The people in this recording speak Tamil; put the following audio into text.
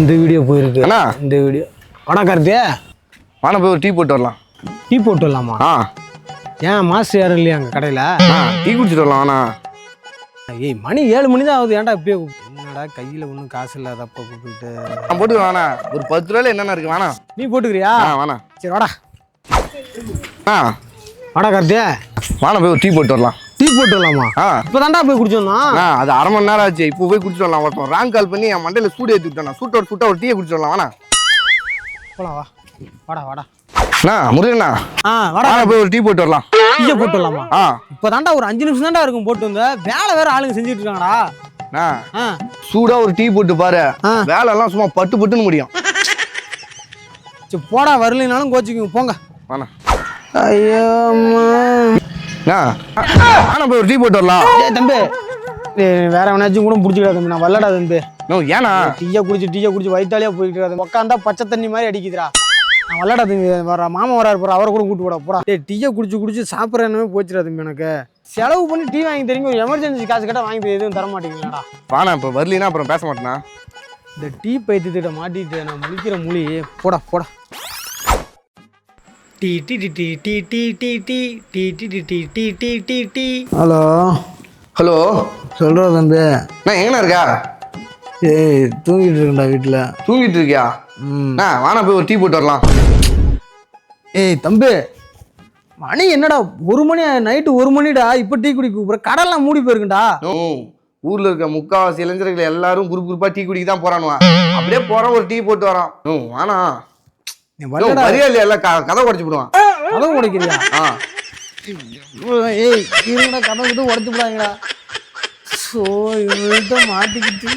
இந்த வீடியோ போயிருக்கு. அண்ணா. இந்த வீடியோ. வடா கார்த்தியே வாணா போய் ஒரு டீ போட்டு வரலாம். டீ போட்டு வரலாமா? ஆ. ஏன் மாஸ்டர் யாரும் இல்லையா அங்கே கடையில்? டீ குடிச்சிட்டு வரலாம் வாணா ஏய் மணி ஏழு மணி தான் ஆகுது. ஏன்டா இப்பயே கூப்பிட்டு? என்னடா கையில் ஒன்றும் காசு இல்லாதப்ப கூப்பிட்டு. நான் போட்டுக்கிறேன் வாணா ஒரு பத்து ரூபாயில என்னென்ன இருக்கு வேணா நீ போட்டுக்கிறியா? ஆ வாணா சரி வாடா. ஆ. வாடா கார்த்தியே வாணா போய் ஒரு டீ போட்டு வரலாம். டீ போட்டு வரலாமா ஆ. இப்போ தாண்டா போய் குடிச்சோம்னா? அண்ணா அது அரை மணி நேரம் ஆச்சு. இப்போ போய் குடிச்சிட்டு வரலாம். ஒருத்தன் ராங் கால் பண்ணி என் மண்டையில சூடு ஏற்றி விட்டான். சூட்டோட சூட்டா ஒரு டீயை குடிச்சிட்டு வரலாம். வாணா போலாம் வா. வாடா வாடா. அண்ணா முருகண்ணா. ஆ வாடா. போய் ஒரு டீ போட்டு வரலாம். டீயை போட்டு வரலாமா? ஆ. இப்போ தாண்டா ஒரு அஞ்சு நிமிஷம் தாண்டா இருக்கும் போட்டு வந்த. வேலை வேற ஆளுங்க செஞ்சுட்டு இருக்காங்கடா. சூடா ஒரு டீ போட்டு பாரு. ஆ. வேலை எல்லாம் சும்மா பட்டு பட்டுன்னு முடியும். போடா வரலைனாலும் கோச்சிக்குங்க. போங்க. வாணா ஐயோ வாணா போய் ஒரு டீ போட்டு வரலாம். தம்பி. வேற எவனாச்சும் கூட பிடிச்சிக்கடா தம்பி. நான் வரலடா தம்பி. நோ ஏண்ணா டீயை குடிச்சு டீயை குடிச்சு வயிற்றாலே போயிட்டு உட்காந்தா பச்சை தண்ணி மாதிரி அடிக்குதுடா. நான் வரலடா தம்பி. வர மாமா வராரு போற. அவரை கூட கூட்டு போடா போடா. டேய் டீயை குடிச்சு குடிச்சு சாப்பிட்ற என்னமே போச்சுடா தம்பி எனக்கு. செலவு பண்ணி டீ வாங்கி தரீங்க ஒரு எமர்ஜென்சி காசு கேட்டால் வாங்கி தர எதுவும் தர மாட்டேங்கிறாடா வாணா இப்போ வரலினா அப்புறம் பேச மாட்டேனா? இந்த டீ பைத்தியத்திட்ட மாட்டிட்டு நான் முழிக்கிற மொழி. போடா போடா. டீ டி டி டி டி டி டி டி டி டி டி டி டி டி டி டி ஹலோ ஹலோ சொல்கிறா தம்பி அண்ணா எங்கண்ணா இருக்கா ஏய் தூங்கிட்டு இருக்கேன்டா வீட்டில் தூங்கிட்டு இருக்கியா ம் அண்ணா வாணா போய் ஒரு டீ போட்டு வரலாம் ஏய் தம்பி மணி என்னடா ஒரு மணி நைட்டு ஒரு மணிடா இப்போ டீ குடி கூப்பிட்ற கடல்லாம் மூடி போயிருக்குண்டா ஊர்ல இருக்க முக்காவாசி இளைஞர்கள் எல்லாரும் குரூப் குரூப்பா டீ குடிக்க தான் போறானுவா அப்படியே போறான் ஒரு டீ போட்டு வரான் வாணா வரியா இல்லையா எல்லாம் கதை உடச்சு விடுவான். கதவு உடைக்கிறியா? ஆ. ஏய் இருங்கடா கதவு கிட்ட உடச்சு விடாங்கடா ஸோ இவங்கள்ட்ட மாட்டிக்கிட்டு